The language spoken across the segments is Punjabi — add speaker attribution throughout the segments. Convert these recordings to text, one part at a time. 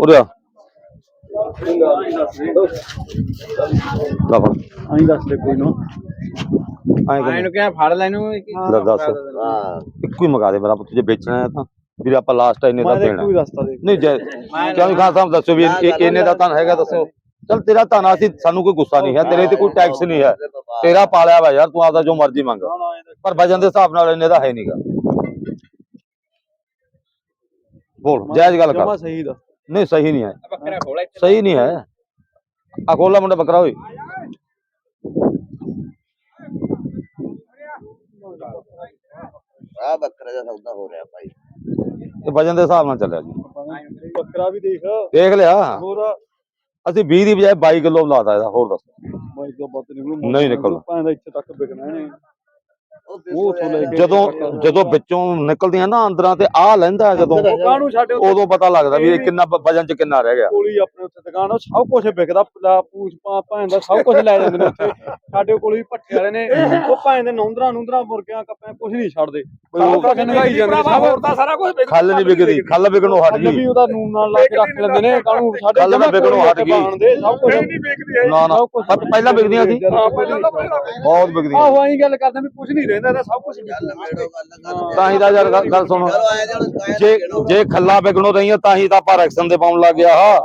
Speaker 1: ਉਰੇ ਆ। ਲਾ ਫੜ।
Speaker 2: ਆਈ ਦੱਸ ਦੇ ਕੋਈ ਨਾ।
Speaker 1: ਐਂ ਕਰ
Speaker 3: ਇਹਨੂੰ ਕਿਹਾ ਫੜ ਲੈ ਇਹਨੂੰ
Speaker 1: ਲੈ ਦੱਸ।
Speaker 4: ਹਾਂ।
Speaker 1: ਇੱਕੋ ਹੀ ਮਗਾ ਦੇ ਮੇਰਾ ਪੁੱਤ ਜੇ ਵੇਚਣਾ ਹੈ ਤਾਂ। ਵੀਰੇ ਆਪਾਂ ਲਾਸਟ ਇੰਨੇ ਦਾ
Speaker 2: ਮੈਂ ਤਾਂ
Speaker 1: ਦੇਣਾ।
Speaker 2: ਇੱਕੋ ਹੀ ਰਸਤਾ ਦੇ
Speaker 1: ਨਹੀਂ ਜੈ ਕਿਉਂ ਖਾਨ ਸਾਹਿਬ ਦੱਸੋ ਵੀ ਇਹ- ਇਹ- ਇੰਨੇ ਦਾ ਤਾਂ ਹੈਗਾ ਦੱਸੋ। ਚਲ ਤੇਰਾ ਤਾਂ ਅਸੀਂ ਸਾਨੂੰ ਕੋਈ ਗੁੱਸਾ ਨਹੀਂ ਹੈ ਤੇਰੇ ਤੇ ਕੋਈ ਟੈਕਸ ਨਹੀਂ ਹੈ। ਤੇਰਾ ਪਾਲਿਆ ਵਾ ਯਾਰ ਤੂੰ ਆਪਦਾ ਜੋ ਮਰਜ਼ੀ ਮੰਗ। ਪਰ ਵਜਨ ਦੇ ਹਿਸਾਬ ਨਾਲ ਇੰਨੇ ਦਾ ਹੈ ਨਹੀਂਗਾ ਬੋਲ ਜਾਇਜ਼ ਗੱਲ ਕਰ।
Speaker 2: ਜਮਾ ਸਹੀ ਦਾ
Speaker 1: ਨਹੀਂ ਸਹੀ ਨਹੀਂ ਹੈ।
Speaker 3: ਬੱਕਰਾ ਖੋਲਾ
Speaker 1: ਸਹੀ ਨਹੀਂ ਹੈ। ਆ ਖੋਲਾ ਮੁੰਡਾ ਬੱਕਰਾ ਓਏ।
Speaker 4: ਆ ਬੱਕਰੇ ਦਾ ਸੌਦਾ ਹੋ ਰਿਹਾ ਭਾਈ।
Speaker 1: ਇਹ ਵਜਨ ਦੇ ਹਿਸਾਬ ਨਾਲ ਚੱਲਿਆ ਜੀ।
Speaker 2: ਬੱਕਰਾ ਵੀ ਦੇਖ।
Speaker 1: ਦੇਖ ਲਿਆ।
Speaker 2: ਹੋਰ?
Speaker 1: ਅਸੀਂ 20 ਦੀ ਬਜਾਏ 22 ਕਿਲੋ ਲਾਤਾ ਇਹਦਾ ਹੋਰ ਦੱਸ।
Speaker 2: ਮੈਂ ਤਾਂ ਬੱਤ ਨਿਕਲੂ
Speaker 1: ਨਹੀਂ ਨਿਕਲਦਾ।
Speaker 2: ਭਾਂ ਇੱਥੇ ਤੱਕ ਵਿਕਣਾ ਨੇ
Speaker 4: ਉਹ
Speaker 2: ਉੱਥੋਂ ਲੈ ਕੇ
Speaker 1: ਜਦੋਂ ਜਦੋਂ ਵਿੱਚੋਂ ਨਿਕਲਦੀਆਂ ਨਾ ਅੰਦਰਾਂ ਤੇ ਆ ਲੈਂਦਾ ਜਦੋਂ
Speaker 2: ਕਾਹਨੂੰ ਉੱਥੇ
Speaker 1: ਉਦੋਂ ਪਤਾ ਲੱਗਦਾ ਵੀ ਇਹ ਕਿੰਨਾ ਵਜਨ ਚ ਕਿੰਨਾ ਰਹਿ ਗਿਆ।
Speaker 2: ਕੋਲ ਆਪਣੇ ਉੱਥੇ ਦੁਕਾਨ ਆ, ਉਹ ਸਭ ਕੁਝ ਵਿਕਦਾ ਪੂਛ ਪਾ ਭਾਂ ਦਾ ਸਭ ਕੁਝ ਲੈ ਜਾਂਦੇ ਨੇ ਉੱਥੇ। ਸਾਡੇ ਕੋਲ ਵੀ ਭੱਠੇ ਵਾਲੇ ਨੇ। ਉਹ ਭਾਂ ਦੇ ਨੌਂਦਰਾ ਨੂੰਦਰਾ ਮੁਰਗਿਆਂ ਕੱਪਿਆਂ ਕੁਝ ਨਹੀਂ ਛੱਡਦੇ। ਸਭ ਕੁਝ ਨਗਾਈ ਜਾਂਦੇ ਨੇ। ਸਭ
Speaker 3: ਹੋਰ ਤਾਂ ਸਾਰਾ ਕੁਝ
Speaker 1: ਖੱਲ ਨਹੀਂ ਵਿਕਦੀ ਖੱਲ ਵਿਕਣੋਂ ਹਟ
Speaker 2: ਅੱਜ ਵੀ
Speaker 1: ਗਈ
Speaker 2: ਉਹਦਾ ਨੂਨ ਨਾਲ ਲਾ ਕੇ ਰੱਖ ਲੈਂਦੇ ਨੇ ਕਾਹਨੂੰ ਸਾਡੇ ਜਮਾਂ
Speaker 1: ਵਿਕਣੋਂ ਹਟ ਗਈ।
Speaker 2: ਸਭ ਕੁਝ ਨਹੀਂ ਵਿਕਦੀ
Speaker 1: ਨਾ ਨਾ। ਪਹਿਲਾਂ ਵਿਕਦੀਆਂ ਸੀ। ਬਹੁਤ ਵਿਕਦੀਆਂ
Speaker 2: ਆਹੋ ਆਹੀ ਗੱਲ ਕਰਦੇ ਵੀ ਕੁਝ ਨਹੀਂ ਰਹਿੰਦਾ ਸਭ ਕੁਝ
Speaker 1: ਤਾਂ ਹੀ ਤਾਂ ਯਾਰ ਗੱਲ- ਗੱਲ ਸੁਣ। ਜੇ ਜੇ ਖੱਲਾ ਵਿਕਣੋਂ ਰਹੀਆਂ ਤਾਂ ਹੀ ਤਾਂ ਆਪਾਂ ਰੈਕਸ਼ਨ ਦੇ ਪਾਉਣ ਲੱਗ ਗਿਆ ਹਾਂ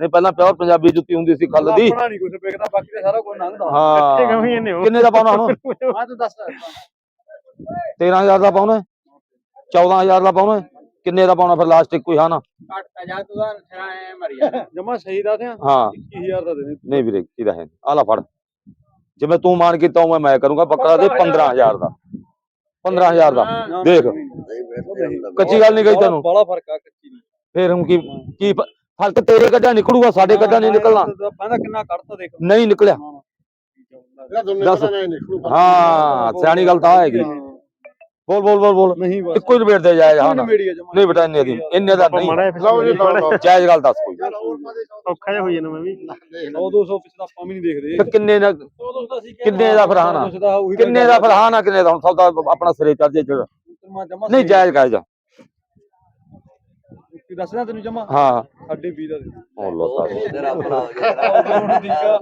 Speaker 1: ਨਹੀਂ ਪਹਿਲਾਂ ਪਿਓਰ ਪੰਜਾਬੀ ਜੁੱਤੀ ਹੁੰਦੀ ਸੀ ਖੱਲ ਦੀ।
Speaker 2: ਆਪਣਾ ਨਹੀਂ ਕੁਝ ਵਿਕਦਾ ਬਾਕੀ ਤਾਂ ਸਾਰਾ ਕੁਝ ਲੰਘਦਾ।
Speaker 1: ਹਾਂ। ਕਿੰਨੇ ਦਾ ਪਾਉਣਾ ਹੁਣ?
Speaker 2: ਮੈਂ ਤੂੰ ਦੱਸ
Speaker 1: 13000 ਦਾ ਪਾਉਣਾ 14000 ਦਾ ਪਾਉਣਾ ਕਿੰਨੇ ਦਾ ਪਾਉਣਾ ਫਿਰ ਲਾਸਟ ਇੱਕੋ ਹੀ ਹਾਂ ਨਾ
Speaker 3: ਘੱਟ ਜਾ ਤੂੰ ਤਾਂ ਐ ਮਰੀ ਜਾ।
Speaker 2: ਜਮਾ ਸਹੀ ਦਾ ਤੇ
Speaker 1: ਹਾਂ।
Speaker 2: 21000 ਦਾ
Speaker 1: ਨਹੀਂ ਵੀਰੇ ਇਹਦਾ ਹੈ ਆ ਲੈ ਫੜ। ਜਿਵੇਂ ਤੂੰ ਮਾਨ ਕੀਤਾ ਉਵੇਂ ਮੈਂ ਕਰੂੰਗਾ ਬੱਕਰਾ ਦੇ 15000 ਦਾ। 15000 ਦਾ। ਦੇਖ। ਕੱਚੀ ਗੱਲ ਨਹੀਂ ਕਹੀ ਤੈਨੂੰ।
Speaker 2: ਬੜਾ ਫ਼ਰਕ ਆ ਕੱਚੀ ਨਹੀਂ।
Speaker 1: ਫੇਰ ਹੁਣ ਕੀ ਕੀ ਫ਼ਰਕ ਤੇਰੇ ਕੱਢਿਆ ਨਿਕਲੂਗਾ ਸਾਡੇ ਕੱਢਿਆ ਨਹੀਂ ਨਿਕਲਣਾ।
Speaker 2: ਕਹਿੰਦਾ ਕਿੰਨਾ ਕੱਢਤਾ ਦੇਖ।
Speaker 1: ਨਹੀਂ ਨਿਕਲਿਆ। ਦੱਸ। ਹਾਂ ਸਿਆਣੀ ਗੱਲ ਤਾਂ ਹੈਗੀ। ਬੋਲ ਬੋਲ ਬੋਲ ਬੋਲ।
Speaker 2: ਨਹੀਂ ਬਸ।
Speaker 1: ਇੱਕੋ ਹੀ ਨਿਬੇੜ ਦੇ ਜਾਇਜ਼ ਹਾਂ ਨਹੀਂ ਬੇਟਾ ਇੰਨੇ ਦੀ। ਇੰਨੇ ਦਾ ਨਹੀਂ। ਜਾਇਜ਼ ਗੱਲ ਦੱਸ ਕੋਈ।
Speaker 2: ਔਖਾ ਜਿਹਾ ਹੋ ਜਾਣਾ ਮੈਂ ਵੀ। 100 200 ਪਿਛਲਾ ਆਪਾਂ ਵੀ ਨਹੀਂ ਦੇਖਦੇ।
Speaker 1: ਤੇ ਕਿੰਨੇ ਦਾ
Speaker 2: 200 ਦਾ ਸੀ
Speaker 1: ਕਿੰਨੇ ਦਾ ਫਿਰ ਹਾਂ ਨਾ?
Speaker 2: ਉਹੀ
Speaker 1: ਕਿੰਨੇ ਦਾ ਫਿਰ ਹਾਂ ਨਾ ਕਿੰਨੇ ਦਾ ਹੁਣ? ਸੌਦਾ ਆਪਣਾ ਸਿਰੇ ਚੜ ਜੇ ਜਿਹੜਾ ਨਹੀਂ ਜਾਇਜ਼ ਕਰ ਜਾ
Speaker 2: ਦੱਸਣਾ ਤੈਨੂੰ ਜਮਾ?
Speaker 1: ਹਾਂ।
Speaker 2: ਸਾਡੇ 20 ਦਾ ਦੇ।
Speaker 1: ਅੱਲਾ ਸਾਹਿਬ
Speaker 4: ਤੇਰਾ ਭਰਾ ਹੋ ਜਾਏਗਾ
Speaker 2: ਠੀਕ ਆ।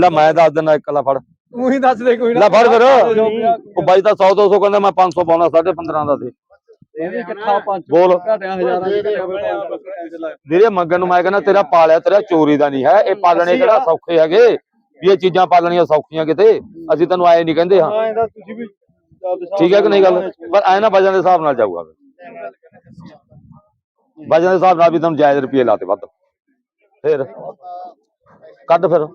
Speaker 1: ਲੈ ਮੈਂ ਦੱਸ ਦਿੰਦਾ ਇੱਕ ਲਾ ਫੜ।
Speaker 2: ਤੂੰ ਹੀ ਦੱਸ ਦੇ ਕੋਈ
Speaker 1: ਲੈ ਫੜ ਫਿਰ। ਉਹ ਬਾਈ ਤਾਂ 100 200 ਕਹਿੰਦਾ ਮੈਂ 500 ਪਾਉਣਾ 15.5 ਦਾ ਦੇ।
Speaker 2: ਇਹ ਵੀ ਇਕੱਠਾ ਪੰਜ
Speaker 1: ਬੋਲ।
Speaker 2: ਘਟਿਆ ਹਜ਼ਾਰਾਂ
Speaker 1: ਵੀਰੇ ਮੰਗਣ ਨੂੰ ਮੈਂ ਕਹਿੰਦਾ ਤੇਰਾ ਪਾਲਿਆ ਤੇਰਾ ਚੋਰੀ ਦਾ ਨਹੀਂ ਹੈ। ਇਹ ਪਾਲਣੇ ਕਿਹੜਾ ਸੌਖੇ ਹੈਗੇ? ਵੀ ਇਹ ਚੀਜ਼ਾਂ ਪਾਲਣੀਆਂ ਸੌਖੀਆਂ ਕਿਤੇ? ਅਸੀਂ ਤੈਨੂੰ ਆਏ ਨਹੀਂ ਕਹਿੰਦੇ ਹਾਂ।
Speaker 2: ਹਾਂ ਇਹਦਾ ਤੁਸੀਂ ਵੀ ਆਪਦੇ ਹਿਸਾਬ
Speaker 1: ਠੀਕ ਹੈ ਕਿ ਨਹੀਂ ਗੱਲ? ਪਰ ਐ ਨਾ ਵਜਨ ਦੇ ਹਿਸਾਬ ਨਾਲ ਜਾਊਗਾ। ਵਜਨ ਦੇ ਹਿਸਾਬ ਨਾਲ ਵੀ ਤੁਹਾਨੂੰ ਜਾਇਜ਼ ਰੁਪਏ ਲਾਤੇ ਵੱਧ। ਫਿਰ। ਕੱਢ ਫਿਰ।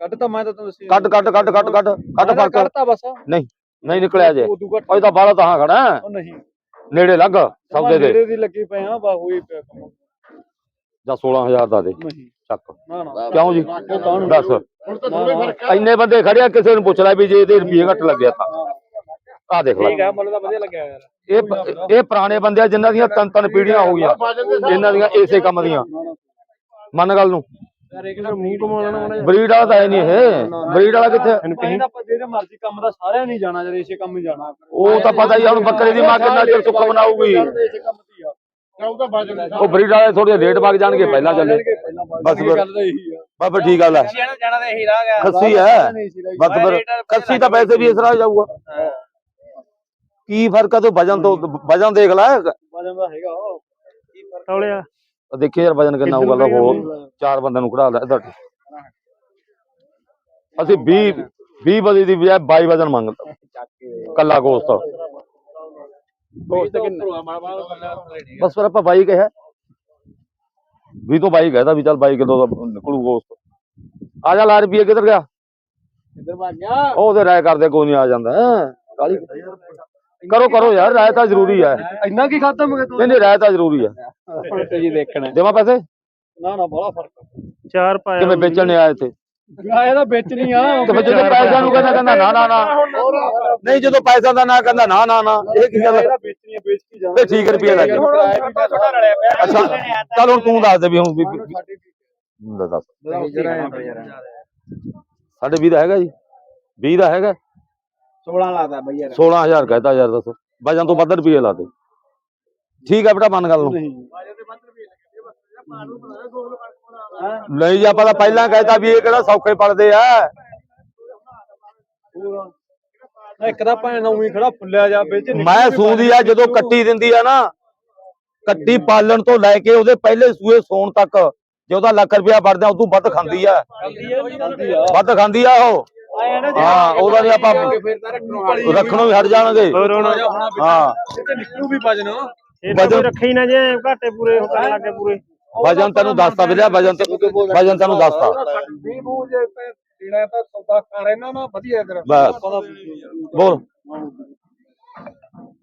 Speaker 2: ਕੱਢ ਤਾਂ ਮੈਂ ਤਾਂ ਤੁਹਾਨੂੰ ਦੱਸਿਆ
Speaker 1: ਕੱਢ ਕੱਢ ਕੱਢ ਕੱਢ ਕੱਢ ਕੱਢ ਫ਼ਰਕ
Speaker 2: ਕੱਢਤਾ ਬਸ।
Speaker 1: ਨਹੀਂ ਨਹੀਂ ਨਿਕਲਿਆ ਜੇ। ਉਹ ਤਾਂ ਬਾਹਲਾ ਤਾਂ ਖੜਾ। ਹੈ।
Speaker 2: ਉਹ ਨਹੀਂ।
Speaker 1: ਨੇੜੇ ਲੱਗ ਸੌਦੇ ਦੇ।
Speaker 2: ਨੇੜੇ ਦੀ ਲੱਗੀ ਪਏ ਆ ਬਾ ਹੋਈ ਪਿਆ ਕੰਮ।
Speaker 1: ਜਾਂ 16000 ਦਾ ਦੇ।
Speaker 2: ਨਹੀਂ।
Speaker 1: ਚੱਕ।
Speaker 2: ਨਾ ਨਾ।
Speaker 1: ਕਿਉਂ ਜੀ? ਦੱਸ।
Speaker 2: ਨਾ, ਨਾ।
Speaker 1: ਇੰਨੇ ਬੰਦੇ ਖੜਿਆ ਕਿਸੇ ਨੂੰ ਪੁੱਛ ਲੈ ਵੀ ਜੇ ਇਹਦੇ ਰੁਪਏ ਘੱਟ ਲੱਗਿਆ ਤਾਂ। ਆ ਦੇਖ ਲੈ।
Speaker 2: ਠੀਕ ਹੈ ਮੈਨੂੰ ਤਾਂ ਵਧੀਆ ਲੱਗਿਆ ਯਾਰ।
Speaker 1: ਇਹ ਪ- ਇਹ ਪੁਰਾਣੇ ਬੰਦੇ ਆ ਜਿਨ੍ਹਾਂ ਦੀਆਂ ਤਿੰਨ ਤਿੰਨ ਪੀੜ੍ਹੀਆਂ ਹੋ ਗਈਆਂ। ਇਹਨਾਂ ਦੀਆਂ ਇਸੇ ਕੰਮ ਦੀਆਂ। ਮੰਨ ਗੱਲ ਨਾ।
Speaker 2: ਮੂੰਹ ਕਮਾਉਣਾ ਨਾ
Speaker 1: ਬਰੀਡ ਵਾਲਾ ਤਾਂ ਹੈ ਨਹੀਂ ਇਹ। ਬਰੀਡ ਵਾਲਾ ਕਿੱਥੇ?
Speaker 2: ਕਹਿੰਦਾ ਆਪਾਂ ਜਿਹੜੇ ਮਰਜ਼ੀ ਕੰਮ ਦਾ ਸਾਰਿਆਂ ਨਹੀਂ ਜਾਣਾ ਜਦ ਇਸੇ ਕੰਮ ਹੀ ਜਾਣਾ।
Speaker 1: ਉਹ ਤਾਂ ਪਤਾ ਹੀ ਆ ਹੁਣ ਬੱਕਰੇ ਦੀ ਮਾਂ ਕਿੰਨਾ ਚਿਰ
Speaker 2: ਦੀ ਆ।
Speaker 1: ਉਹ ਬਰੀਡ ਵਾਲੇ ਥੋੜੇ ਰੇਟ ਵਗ ਜਾਣਗੇ ਪਹਿਲਾਂ ਚੱਲੇ। ਬਸ ਬਸ ਫਿਰ ਠੀਕ ਗੱਲ ਹੈ
Speaker 3: ਜਾਣਾ ਜਾਣਾ ਤਾਂ ਇਹੀ ਰਾਹ ਗਿਆ
Speaker 1: ਖੱਸੀ ਹੈ। ਬਸ ਫਿਰ ਖੱਸੀ ਤਾਂ ਵੈਸੇ ਵੀ ਇਸ ਤਰ੍ਹਾਂ ਜਾਊਗਾ। ਕੀ ਫ਼ਰਕ ਆ ਤੂੰ ਵਜਨ ਤੋਂ ਵਜਨ ਦੇਖ ਲੈ।
Speaker 2: ਵਜਨ ਦਾ ਹੈਗਾ
Speaker 1: ਦੇਖੀ ਯਾਰ ਵਜਨ ਕਿੰਨਾ ਹੋਊਗਾ ਹੋਰ ਚਾਰ ਬੰਦਿਆਂ ਨੂੰ ਕਢਾ ਲੈ ਇੱਧਰ। ਅਸੀਂ 20 20 ਵਜੇ ਦੀ ਬਜਾਏ 22 ਵਜਨ ਮੰਗਦਾ ਕੱਲਾ ਗੋਸਤ।
Speaker 2: ਕਿੰਨਾ?
Speaker 1: ਬਸ ਫਿਰ ਆਪਾਂ 22 ਕਿਹਾ। 20 ਤੋਂ 22 ਕਹਿਦਾ ਵੀ ਚੱਲ 22 ਕਿਲੋ ਦਾ ਨਿਕਲੂ ਗੋਸਤ। ਆ ਜਾ ਲਾ ਰੁਪਏ ਕਿੱਧਰ ਗਿਆ?
Speaker 2: ਇੱਧਰ ਭੱਜ ਗਿਆ?
Speaker 1: ਉਹ ਉਹਦੇ ਰਾਏ ਕਰਦੇ ਕੋਈ ਨਹੀਂ ਆ ਜਾਂਦਾ ਹੈਂ। ਕਰੋ ਕਰੋ ਯਾਰ ਰਾਏ ਤਾਂ ਜ਼ਰੂਰੀ ਹੈ।
Speaker 2: ਇੰਨਾ ਕੀ ਖਾਦਾ ਮਗੇ ਤੂੰ?
Speaker 1: ਨਹੀਂ ਨਹੀਂ ਰਾਏ ਤਾਂ ਜ਼ਰੂਰੀ ਹੈ।
Speaker 2: ਜੀ ਦੇਖਣਾ
Speaker 1: ਦੇਵਾਂ ਪੈਸੇ?
Speaker 2: ਨਾ ਨਾ ਬੜਾ ਫ਼ਰਕ
Speaker 3: ਚਾਰ ਪਾਇਆ
Speaker 1: ਕਿਵੇਂ ਵੇਚਣ ਨੇ ਆਏ ਇੱਥੇ?
Speaker 2: ਆ ਇਹਦਾ ਵੇਚਣੀ ਆ
Speaker 1: ਤੇ ਫਿਰ ਜਦੋਂ ਪੈਸਿਆਂ ਨੂੰ ਕਹਿੰਦਾ ਕਹਿੰਦਾ ਨਾ ਨਾ ਨਾ। ਨਹੀਂ ਜਦੋਂ ਪੈਸਾ ਦਾ ਨਾ ਕਹਿੰਦਾ ਨਾ ਨਾ ਨਾ। ਇਹ ਕੀ ਗੱਲ ਹੈ?
Speaker 2: ਇਹਦਾ ਵੇਚਣੀ ਆ ਵੇਚ ਕੀ ਜਾਣਾ।
Speaker 1: ਤੇ ਠੀਕ ਰੁਪਏ ਲੱਗ ਅੱਛਾ ਚੱਲ ਹੁਣ ਤੂੰ ਦੱਸ ਦੇ ਵੀ ਹੁਣ ਵੀ ਦੱਸ। ਸਾਡੇ 20 ਦਾ ਹੈਗਾ ਜੀ। 20 ਦਾ ਹੈਗਾ।
Speaker 3: 16 ਲਾਦਾ ਬਈ ਯਾਰ।
Speaker 1: 16000 ਕਹਤਾ ਯਾਰ ਦੱਸੋ। ਵਜਨ ਤੋਂ ਵੱਧ ਰੁਪਏ ਲਾਤੇ। ਠੀਕ ਹੈ ਬੇਟਾ ਮੰਨ ਗੱਲ ਨੂੰ। ਨਹੀਂ। ਜੀ ਆਪਾਂ ਤਾਂ ਪਹਿਲਾਂ ਕਹਿਤਾ ਵੀ ਇਹ ਕਿਹੜਾ ਸੌਖੇ ਪੜਦੇ ਆ।
Speaker 2: ਨਾ ਇੱਕ ਤਾਂ ਭੈਣ ਦਾ ਉਹੀ ਖੜਾ ਫੁੱਲਿਆ ਜਾ ਵਿੱਚ
Speaker 1: ਮੈਂ ਸੂਦੀ ਆ ਜਦੋਂ ਕੱਟੀ ਦਿੰਦੀ ਆ ਨਾ ਕੱਟੀ ਪਾਲਣ ਤੋਂ ਲੈ ਕੇ ਉਹਦੇ ਪਹਿਲੇ ਸੂਏ ਸੌਣ ਤੱਕ ਜੇ ਉਹਦਾ ਲੱਖ ਰੁਪਇਆ ਵੜਦਾ ਉਦੋਂ ਵੱਧ ਖਾਂਦੀ ਆ।
Speaker 2: ਆ।
Speaker 1: ਵੱਧ ਖਾਂਦੀ ਆ ਉਹ। ਹਾਂ ਉਹਦਾ ਨਹੀਂ ਆਪਾਂ
Speaker 3: ਰੱਖਣੋਂ
Speaker 1: ਰੱਖਣੋਂ ਵੀ ਹਟ ਜਾਣਗੇ।
Speaker 3: ਹੋਰ ਹੁਣ
Speaker 1: ਹਾਂ।
Speaker 2: ਤੇ ਨਿਕਲੂ ਵੀ ਵਜਨ।
Speaker 3: ਕੋਈ ਰੱਖੇ ਨਾ ਜੇ ਘਾਟੇ ਪੂਰੇ ਹੋ ਕਰਨ ਲੱਗੇ ਪੂਰੇ।
Speaker 1: ਵਜਨ ਤੈਨੂੰ ਦੱਸਤਾ ਵੀਰੇ ਵਜਨ ਤੇ ਵਜਨ ਤੈਨੂੰ ਦੱਸਤਾ।
Speaker 2: ਜੇ ਤੇਰਾ ਤਾਂ ਸੌਦਾ ਕਰ ਇਹਨਾਂ ਨਾ ਵਧੀਆ ਤੇਰਾ।
Speaker 1: ਬਸ। ਬੋਲ।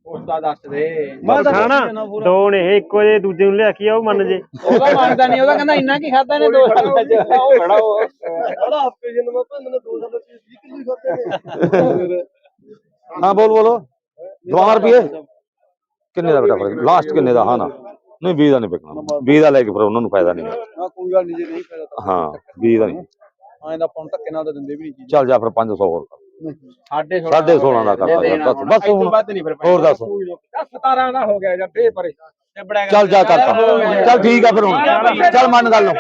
Speaker 3: ਉਸ ਦਾ ਦੱਸ ਦੇ।
Speaker 2: ਮੈਂ
Speaker 3: ਖਾਣਾ। ਦੋ ਨੇ ਇੱਕੋ ਜੇ ਦੂਜੇ ਨੂੰ ਲਿਆ ਕੇ ਉਹ ਮੰਨ ਜੇ।
Speaker 5: ਉਹਦਾ ਮੰਨਦਾ ਨਹੀਂ ਉਹਦਾ ਕਹਿੰਦਾ ਇੰਨਾ ਕੀ ਖਾਦਾ ਨੇ ਦੋ ਸਾਲਾਂ ਚ।
Speaker 2: ਉਹ। ਖੜਾ ਉਹ। ਖੜਾ ਹਫ਼ਤੇ ਜਿੰਨ ਮੈਂ ਭੰਨ ਨੇ ਦੋ ਸਾਲ ਦੀ 20 ਕਿਲੋ ਖਾਦੇ ਨੇ
Speaker 1: ਹਾਂ ਬੋਲ ਬੋਲੋ। 12 ਰੁਪਏ? ਕਿੰਨੇ ਦਾ ਬੇਟਾ ਫ਼ਰਕ ਲਾਸਟ ਕਿੰਨੇ ਦਾ? ਹਾਂ ਨਾ। ਨਹੀਂ 20 ਦਾ ਨਹੀਂ ਵਿਕਣਾ। 20 ਦਾ ਲੈ ਕੇ ਫਿਰ ਉਹਨਾਂ ਨੂੰ ਫਾਇਦਾ ਨਹੀਂ
Speaker 2: ਨਾ ਕੋਈ ਗੱਲ ਨਹੀਂ ਜੇ ਨਹੀਂ ਫਾਇਦਾ ਤਾਂ
Speaker 1: ਹਾਂ 20 ਦਾ ਨਹੀਂ।
Speaker 2: ਐਂ ਦਾ ਆਪਾਂ ਨੂੰ ਧੱਕੇ ਨਾਲ ਤਾਂ ਦਿੰਦੇ ਵੀ ਨਹੀਂ ਚੀਜ਼।
Speaker 1: ਚੱਲ ਜਾ ਫਿਰ 500 ਹੋਰ
Speaker 5: ਸਾਢੇ
Speaker 1: ਸਾਢੇ 16 ਦਾ ਕਰ
Speaker 5: ਦੇ
Speaker 1: ਦਾਂਗੇ
Speaker 5: ਦੇਣਾ
Speaker 1: ਬਸ ਬਸ
Speaker 5: ਇਸ ਤੋਂ
Speaker 1: ਹੁਣ।
Speaker 5: ਵੱਧ ਨਹੀਂ ਫਿਰ
Speaker 1: ਹੋਰ ਦੱਸ।
Speaker 2: 17 ਦਾ ਹੋ ਗਿਆ ਜਾਂ ਦੇ ਪਰੇ।
Speaker 1: ਚੱਲ ਜਾ ਕਰਤਾ। ਚੱਲ ਠੀਕ ਆ ਫਿਰ ਹੁਣ। ਚੱਲ ਮੰਨ ਗੱਲ ਨੂੰ।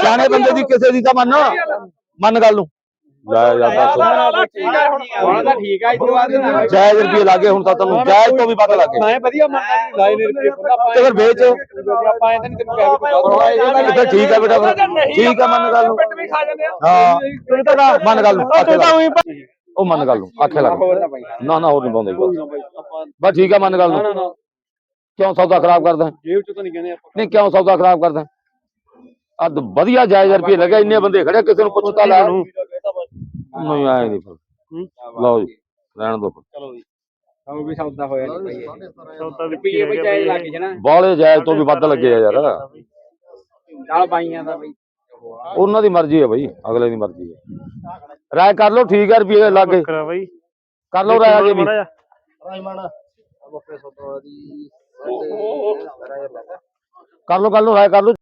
Speaker 1: ਸਿਆਣੇ ਬੰਦੇ ਦੀ ਕਿਸੇ ਦੀ ਤਾਂ ਮੰਨ। ਮੰਨ ਗੱਲ ਨੂੰ। ਜਾ ਜਾ ਦੱਸ
Speaker 5: ਹੁਣ। ਤਾਂ ਠੀਕ ਆ ਇਸ ਤੋਂ ਬਾਅਦ
Speaker 1: ਜਾਇਜ਼ ਰੁਪਏ ਲੱਗੇ ਹੁਣ ਤਾਂ ਤੈਨੂੰ ਜਾਇਜ਼ ਤੋਂ ਵੀ ਵੱਧ ਲੱਗੇ
Speaker 2: ਮੈਂ ਵਧੀਆ ਮੰਨਦਾ ਨਹੀਂ ਲਾਈਨ ਰੁਪਏ ਬੰਦਾ
Speaker 1: ਤੇ ਫਿਰ ਵੇਚ।
Speaker 2: ਆਪਾਂ ਐਂ ਤਾਂ ਨਹੀਂ ਤੈਨੂੰ ਕਹਿ
Speaker 1: ਤੇ ਠੀਕ ਆ ਬੇਟਾ ਫਿਰ। ਠੀਕ ਆ ਮੰਨ ਗੱਲ ਨੂੰ। ਹਾਂ। ਤੂੰ ਤਾਂ ਨਾ ਮੰਨ ਗੱਲ ਨੂੰ ਆਖੇ ਲੱਗ ਉਹ ਮੰਨ ਗੱਲ ਨੂੰ ਆਖੇ ਲੱਗ ਨਾ ਨਾ ਹੋਰ ਨਹੀਂ ਪਾਉਂਦੇ ਬਸ ਠੀਕ ਆ ਮੰਨ ਗੱਲ
Speaker 2: ਨਾ। ਨਾ
Speaker 1: ਨੂੰ
Speaker 2: ਨਾ।
Speaker 1: ਕਿਉਂ ਸੌਦਾ ਖਰਾਬ ਕਰਦਾ?
Speaker 2: ਜੇਬ ਚ ਤਾਂ ਨਹੀਂ ਕਹਿੰਦੇ ਆਪਾਂ।
Speaker 1: ਨਹੀਂ ਕਿਉਂ ਸੌਦਾ ਖਰਾਬ ਕਰਦਾ? ਅੱਧ ਵਧੀਆ ਜਾਇਜ਼ ਰੁਪਏ ਲੱਗੇ ਇੰਨੇ ਬੰਦੇ ਖੜੇ ਕਿਸੇ ਨੂੰ ਪੁੱਛਤਾ ਲੈ। ਨਹੀਂ ਆਏ ਨਹੀਂ ਫਿਰ। ਲਓ ਜੀ ਰਹਿਣ ਦੋ
Speaker 5: ਉਹ ਵੀ ਸੌਦਾ ਹੋਇਆ ਨਹੀਂ ਭਾਈ
Speaker 3: ਸੌਦਾ ਵਿੱਚ
Speaker 5: ਰੁਪਈਏ ਵੀ ਜਾਇਜ਼ ਲੱਗ ਜਣਾ
Speaker 1: ਬਾਹਲੇ ਜਾਇਜ਼ ਤੋਂ ਵੀ ਵੱਧ ਲੱਗੇ ਆ ਯਾਰ।
Speaker 5: ਨਾਲ ਬਾਈਆਂ ਦਾ ਬਈ।
Speaker 1: ਉਹਨਾਂ ਦੀ ਮਰਜ਼ੀ ਹੈ ਬਈ ਅਗਲੇ ਦੀ ਮਰਜ਼ੀ ਹੈ ਰਾਏ ਕਰ ਲਓ ਠੀਕ ਹੈ ਰੁਪਏ ਲੱਗੇ।
Speaker 3: ਬੱਕਰਾ ਬਾਈ।
Speaker 1: ਕਰ ਲਓ ਰਾਏ ਅਜੇ ਵੀ।
Speaker 3: ਮਾੜਾ ਜਿਹਾ।
Speaker 1: ਕਰ ਲਓ ਕਰ ਲਓ ਰਾਏ ਕਰ ਲਓ।